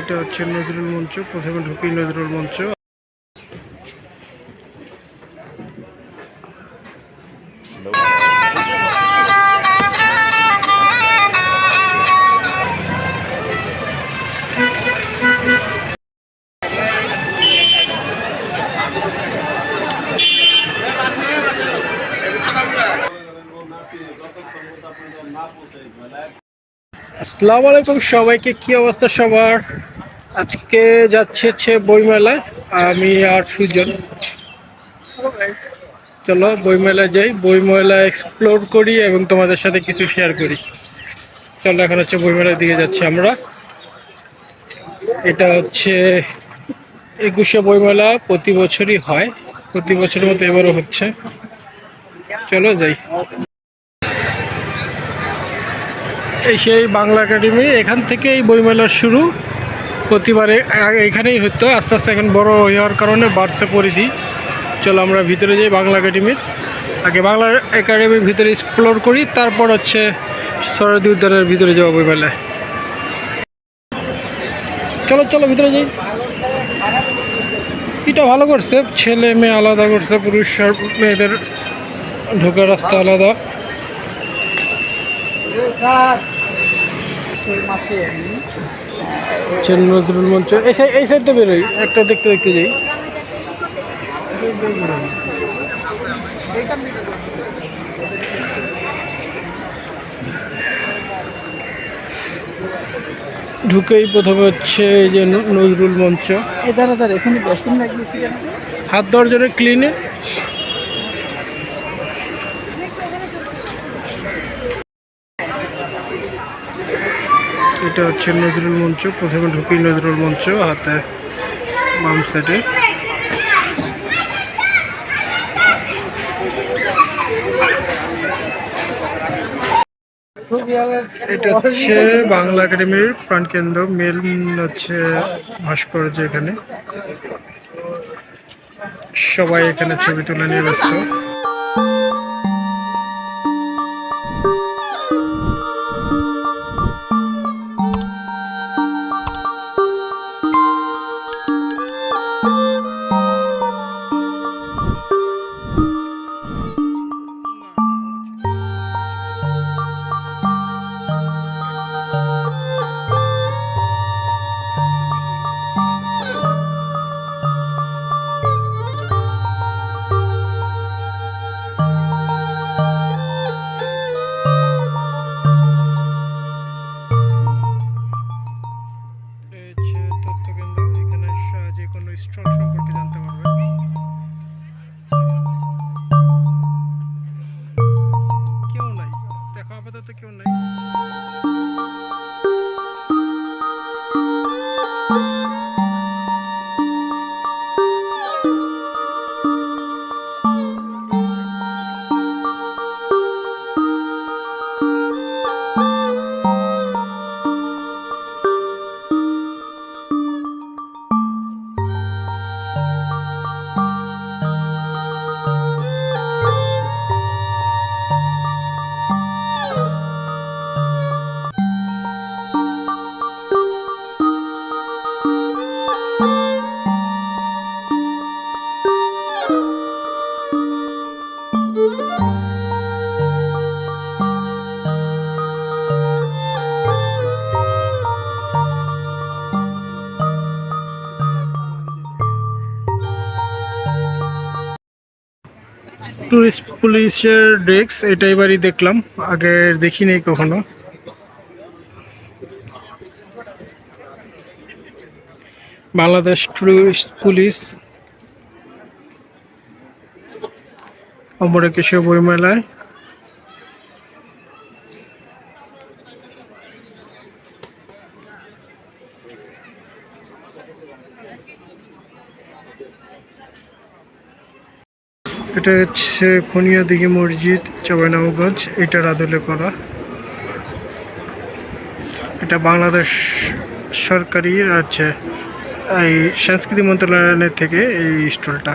এটা হচ্ছে নজরুল মঞ্চ প্রথমে ঢুকি নজরুল মঞ্চ। আসসালামু আলাইকুম সবাইকে কি অবস্থা সবার? আজকে যাচ্ছে হচ্ছে বইমেলায় আমি আর সুজন। চলো বইমেলায় যাই বইমেলা এক্সপ্লোর করি এবং তোমাদের সাথে কিছু শেয়ার করি। চলো এখন হচ্ছে বইমেলার দিকে যাচ্ছি আমরা। এটা হচ্ছে একুশে বইমেলা প্রতি বছরই হয় প্রতি বছরের মতো এবারও হচ্ছে। চলো যাই। এই সেই বাংলা একাডেমি, এখান থেকে এই বইমেলার শুরু। প্রতিবারে এখানেই হতো আস্তে আস্তে এখন বড় হওয়ার কারণে বাড়ছে পরিধি। চলো আমরা ভিতরে যাই বাংলা একাডেমির। আগে বাংলা একাডেমির ভিতরে এক্সপ্লোর করি, তারপর হচ্ছে সরদী উদ্যানের ভিতরে যাওয়া বইমেলায় চলো চলো, ভিতরে যাই। এটা ভালো করছে, ছেলে মেয়ে আলাদা করছে, পুরুষ আর মেয়েদের ঢোকার রাস্তা আলাদা। হচ্ছে নজরুল মঞ্চ। এই সাইড এই সাইডটা বেরোই। একটা দেখতে দেখতে যাই। ঢুকেই প্রথমে হচ্ছে এই যে নজরুল মঞ্চ। এই দাঁড়া দাঁড়া এখানে লাগিয়েছি হাত দেওয়ার জন্য ক্লিনে এটা হচ্ছে নজরুল মঞ্চ, প্রথমে ঢুকি নজরুল মঞ্চ, হাতে বাম সাইডে এটা হচ্ছে বাংলা একাডেমির প্রাণকেন্দ্র, মেল হচ্ছে ভাস্কর্য এখানে। সবাই এখানে ছবি তুলে নিয়ে ব্যস্ত। টুরিস্ট পুলিশের ডেস্ক এটা এবারই দেখলাম। আগে দেখিনি কখনো। বাংলাদেশ টুরিস্ট পুলিশ অমরকেশ্বর বইমেলায় এটা হচ্ছে খনিয়াদিঘি মসজিদ চাঁপাইনবাবগঞ্জ এটা আদলে করা। এটা বাংলাদেশ সরকারি আছে এই সংস্কৃতি মন্ত্রণালয়ের থেকে এই স্টলটা।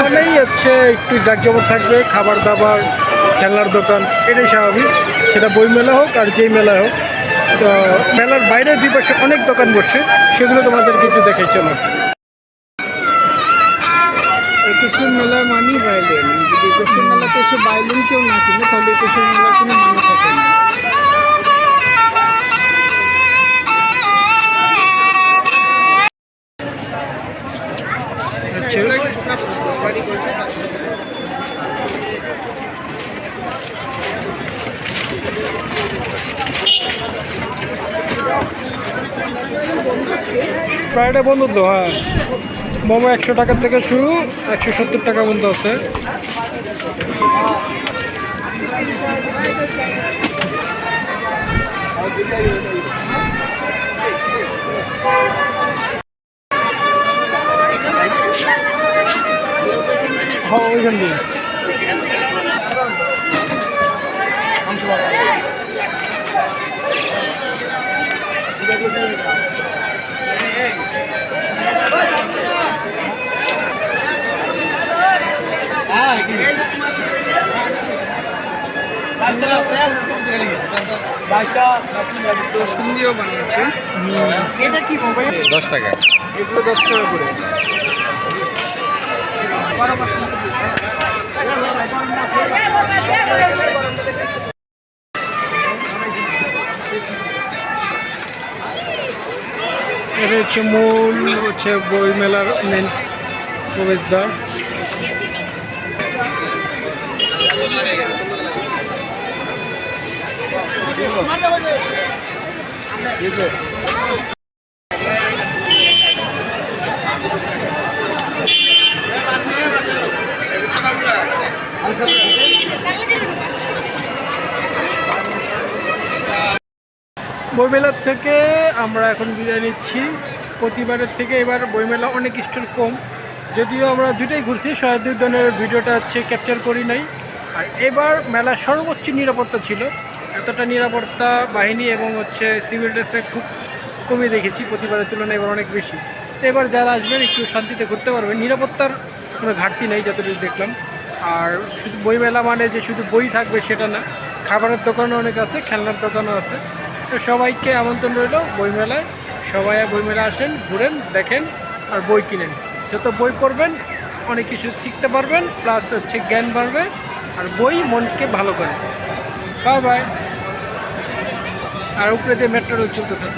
এখানেই হচ্ছে একটু জাকজমক থাকবে, খাবার দাবার, খেলনার দোকান, এটাই স্বাভাবিক। সেটা বই মেলা হোক আর যেই মেলা হোক। তো মেলার বাইরে দুই পাশে অনেক দোকান বসছে সেগুলো তোমাদেরকে একটু দেখে চলো। একুশের মেলা মানেই বাইলেন যদি একুশের মেলাতে এসে বাইলেন কেউ না কিনে তাহলে একুশের মেলার কোনো মানে থাকে না। ফ্রাইডে বন্ধ তো হ্যাঁ। মোমো একশো টাকা থেকে শুরু, একশো সত্তর টাকা পর্যন্ত আছে। হ্যাঁ ওইখান দিয়ে দিয়েও বানিয়েছে এটা কি মোবাইল দশ টাকা এগুলো দশ টাকা করে এটা হচ্ছে মূল হচ্ছে বই মেলার মেন প্রবেশদ্বার। বইমেলার থেকে আমরা এখন বিদায় নিচ্ছি। প্রতিবারের থেকে এবার বইমেলা অনেক স্টল কম। যদিও আমরা দুটোই ঘুরছি শহীদ উদ্যানের ভিডিওটা হচ্ছে ক্যাপচার করি নাই। আর এবার মেলার সর্বোচ্চ নিরাপত্তা ছিল। এতটা নিরাপত্তা বাহিনী এবং হচ্ছে সিভিল ড্রেসে খুব কমই দেখেছি, প্রতিবারের তুলনায় এবার অনেক বেশি। তো এবার যারা আসবেন, একটু শান্তিতে ঘুরতে পারবেন। নিরাপত্তার কোনো ঘাটতি নেই, যতটুকু দেখলাম। আর শুধু বইমেলা মানে যে শুধু বই থাকবে সেটা না, খাবারের দোকানও অনেক আছে, খেলনার দোকানও আছে। তো সবাইকে আমন্ত্রণ রইল বইমেলায়। সবাই বইমেলা আসেন, ঘুরেন, দেখেন আর বই কিনেন। যত বই পড়বেন, অনেক কিছু শিখতে পারবেন প্লাস হচ্ছে জ্ঞান বাড়বে আর বই মনকে ভালো করে। Bye bye. আর উপরে দিয়ে মেট্রো রেল চলতেছে